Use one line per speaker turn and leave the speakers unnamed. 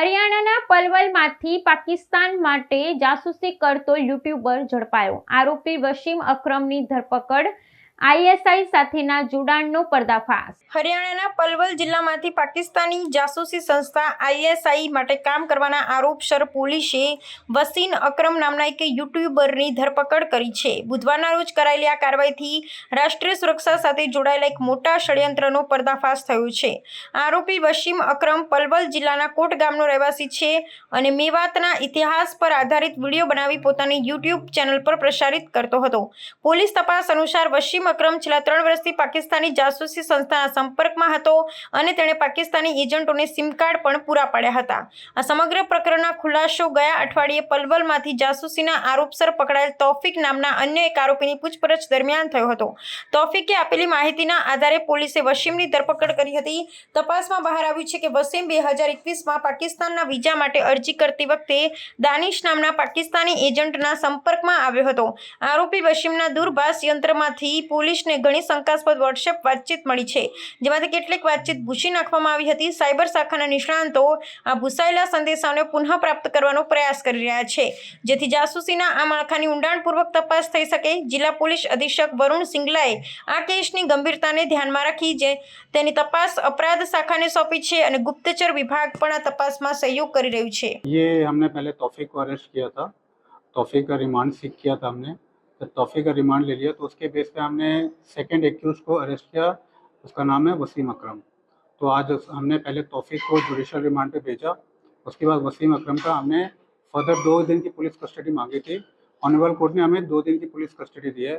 હરિયાણાના પલવલમાંથી પાકિસ્તાન માટે જાસૂસી કરતો યુટ્યુબર ઝડપાયો. આરોપી વસીમ અક્રમની ધરપકડ આઈએસઆઈ સાથેના જોડાણનો પર્દાફાશ.
હરિયાણાના પલવલ જિલ્લામાંથી પાકિસ્તાની જાસૂસી સંસ્થા આઈએસઆઈ માટે કામ કરવાના આરોપસર પોલીસે વસીન અકરમ નામના એક યુટ્યુબરની ધરપકડ કરી છે. બુધવારના રોજ કરાયેલી આ કાર્યવાહીથી રાષ્ટ્રીય સુરક્ષા સાથે જોડાયેલા એક મોટા ષડયંત્રનો પર્દાફાશ થયો છે. આરોપી વસીમ અકરમ પલવલ જિલ્લાના કોટ ગામનો રહેવાસી છે અને મેવાતના ઇતિહાસ પર આધારિત વીડિયો બનાવી પોતાની યુટ્યુબ ચેનલ પર પ્રસારિત કરતો હતો. પોલીસ તપાસ અનુસાર વસીમ અકરમ છેલ્લા ત્રણ વર્ષથી પાકિસ્તાની જાસૂસી સંસ્થાના સંપર્કમાં હતો અને તેણે પાકિસ્તાની એજન્ટોને સિમ કાર્ડ પણ પૂરા પાડ્યા હતા. આ સમગ્ર પ્રકરણના ખુલાસો ગયા અઠવાડિયે પલવલમાંથી જાસૂસીના આરોપસર પકડાયેલ તોફિક નામના અન્ય એક આરોપીની પૂછપરછ દરમિયાન થયો હતો. તોફિકે આપેલી માહિતીના આધારે પોલીસે વસીમની ધરપકડ કરી હતી. તપાસમાં બહાર આવ્યું છે કે વસીમ બે હજાર એકવીસમાં પાકિસ્તાનના વિઝા માટે અરજી કરતી વખતે દાનિશ નામના પાકિસ્તાની એજન્ટના સંપર્કમાં આવ્યો હતો. આરોપી વસીમના દૂરભાષ યંત્રમાંથી પોલીસને ઘણી શંકાસ્પદ વોટ્સએપ વાતચીત મળી છે જેમાંથી કેટલીક વાતચીત ભૂસી નાખવામાં આવી હતી સાયબર શાખાના નિષ્ણાંતો આ ભૂસાયેલા સંદેશાઓને પુનઃ પ્રાપ્ત કરવાનો પ્રયાસ કરી રહ્યા છે જેથી જાસૂસીના આ માળખાની ઊંડાણપૂર્વક તપાસ થઈ શકે જિલ્લા પોલીસ અધિક્ષક વરુણ સિંગલાએ આ કેસની ગંભીરતાને ધ્યાનમાં રાખી જે તેની તપાસ અપરાધ શાખાને સોંપી છે અને ગુપ્તચર વિભાગ પણ આ તપાસમાં સહયોગ કરી રહ્યું છે
ये हमने पहले तौफीक को अरेस्ट किया था तौफीक का रिमांड सीख किया था हमने तो तौफीक का रिमांड ले लिया तो उसके बेस पे हमने सेकंड एक्यूज को अरेस्ट किया। उसका नाम है वसीम अकरम। तो आज हमने पहले तोफ़ी को जुडिशल रिमांड पे भेजा। उसके बाद वसीम अकरम का हमने फर्दर दो दिन की पुलिस कस्टडी मांगी थी। ऑनरेबल कोर्ट ने हमें दो दिन की पुलिस कस्टडी दी है।